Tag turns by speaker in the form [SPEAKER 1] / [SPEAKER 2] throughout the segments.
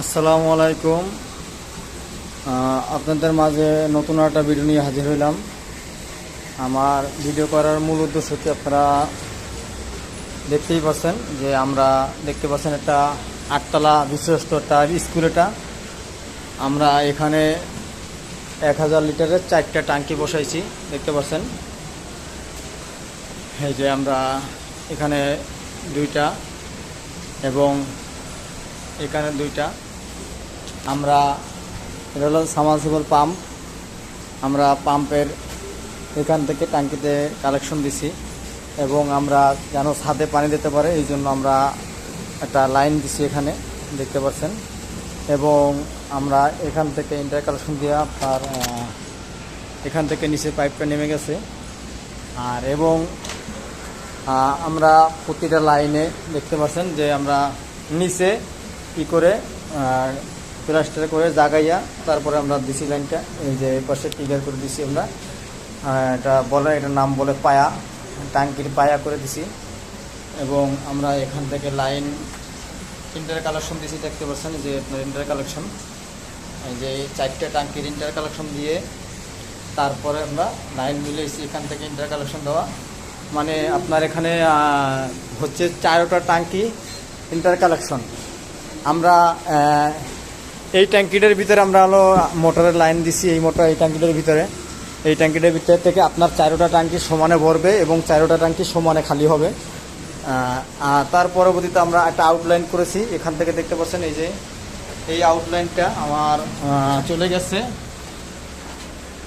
[SPEAKER 1] আসসালামু আলাইকুম। আপনাদের মাঝে নতুন একটা ভিডিও নিয়ে হাজির হইলাম। আমার ভিডিও করার মূল উদ্দেশ্য হচ্ছে আপনারা দেখতেই পাচ্ছেন যে আমরা দেখতে পাচ্ছেন একটা আটতলা বিশ্বস্ত একটা স্কুল এটা। আমরা এখানে এক হাজার লিটারের চারটা টাঙ্কি বসাইছি, দেখতে পাচ্ছেন। এই যে আমরা এখানে দুইটা এবং এখানে দুইটা। আমরা এটা হলো সামারসিবল পাম্প আমরা পাম্পের এখান থেকে ট্যাঙ্কিতে কালেকশন দিছি এবং আমরা যেন ছাদে পানি দিতে পারে, এই জন্য আমরা একটা লাইন দিছি এখানে, দেখতে পাচ্ছেন। এবং আমরা এখান থেকে ইন্টার কালেকশন দিয়ে আপনার এখান থেকে নিচে পাইপটা নেমে গেছে। আর এবং আমরা প্রতিটা লাইনে দেখতে পাচ্ছেন যে আমরা নিচে কি করে প্লাস্টার করে জাগাইয়া তারপরে আমরা দিছি লাইনটা। এই যে এই পাশে টিগার করে দিছি আমরা। এটা বলে, এটার নাম বলে পায়া। টাঙ্কির পায়া করে দিছি। এবং আমরা এখান থেকে লাইন ইন্টার কালেকশন দিছি, দেখতে পাচ্ছেন যে আপনার ইন্টার কালেকশন এই যে চারটে টাঙ্কির ইন্টার কালেকশন দিয়ে তারপরে আমরা লাইন মিলেছি এখান থেকে ইন্টার কালেকশন দেওয়া। মানে আপনার এখানে হচ্ছে চারোটা টাঙ্কি ইন্টার কালেকশন আমরা এই ট্যাঙ্কিটার ভিতরে আমরা হলো মোটরের লাইন দিছি, এই মোটর, এই ট্যাঙ্কিটার ভিতরে। এই ট্যাঙ্কিটার ভিতরে থেকে আপনার চারোটা ট্যাঙ্কি সমানে ভরবে এবং চারোটা ট্যাঙ্কি সমানে খালি হবে। তার পরবর্তীতে আমরা একটা আউটলাইন করেছি। এখান থেকে দেখতে পাচ্ছেন এই যে, এই আউটলাইনটা আমার চলে গেছে।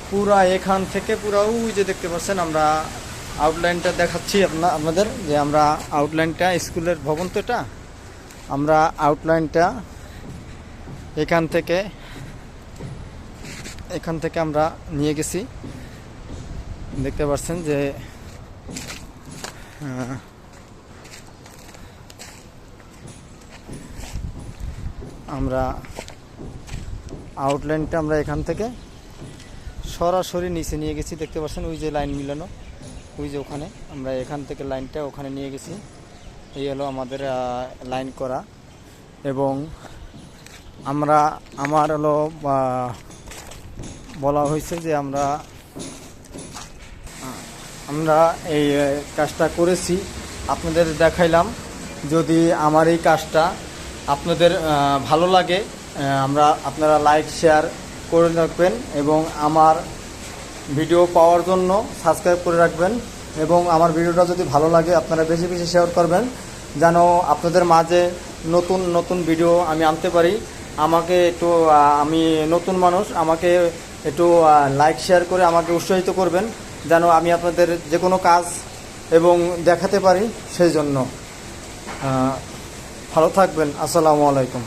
[SPEAKER 1] পুরা এখান থেকে পুরা ওই যে দেখতে পাচ্ছেন আমরা আউটলাইনটা দেখাচ্ছি আপনার আপনাদের যে আমরা আউটলাইনটা স্কুলের ভবন তো এটা? আমরা আউটলাইনটা এখান থেকে এখান থেকে আমরা নিয়ে গেছি। দেখতে পাচ্ছেন যে আমরা আউটলাইনটা আমরা এখান থেকে সরাসরি নিচে নিয়ে গেছি। দেখতে পাচ্ছেন ওই যে লাইন মিলানো, ওই যে ওখানে। আমরা এখান থেকে লাইনটা ওখানে নিয়ে গেছি। এই হলো আমাদের লাইন করা। এবং আমরা, আমার হলো বলা হয়েছে যে আমরা আমরা এই কাজটা করেছি। আপনাদের দেখাইলাম, যদি আমার এই কাজটা আপনাদের ভালো লাগে আমরা আপনারা লাইক, শেয়ার করে রাখবেন এবং আমার ভিডিও পাওয়ার জন্য সাবস্ক্রাইব করে রাখবেন এবং আমার ভিডিওটা যদি ভালো লাগে, আপনারা বেশি বেশি শেয়ার করবেন, যেন আপনাদের মাঝে নতুন নতুন ভিডিও আমি আনতে পারি। আমাকে একটু আমি নতুন মানুষ, আমাকে একটু লাইক শেয়ার করে আমাকে উৎসাহিত করবেন, যেন আমি আপনাদের যে কোনো কাজ এবং দেখাতে পারি, সেই জন্য। ভালো থাকবেন। আসসালামু আলাইকুম।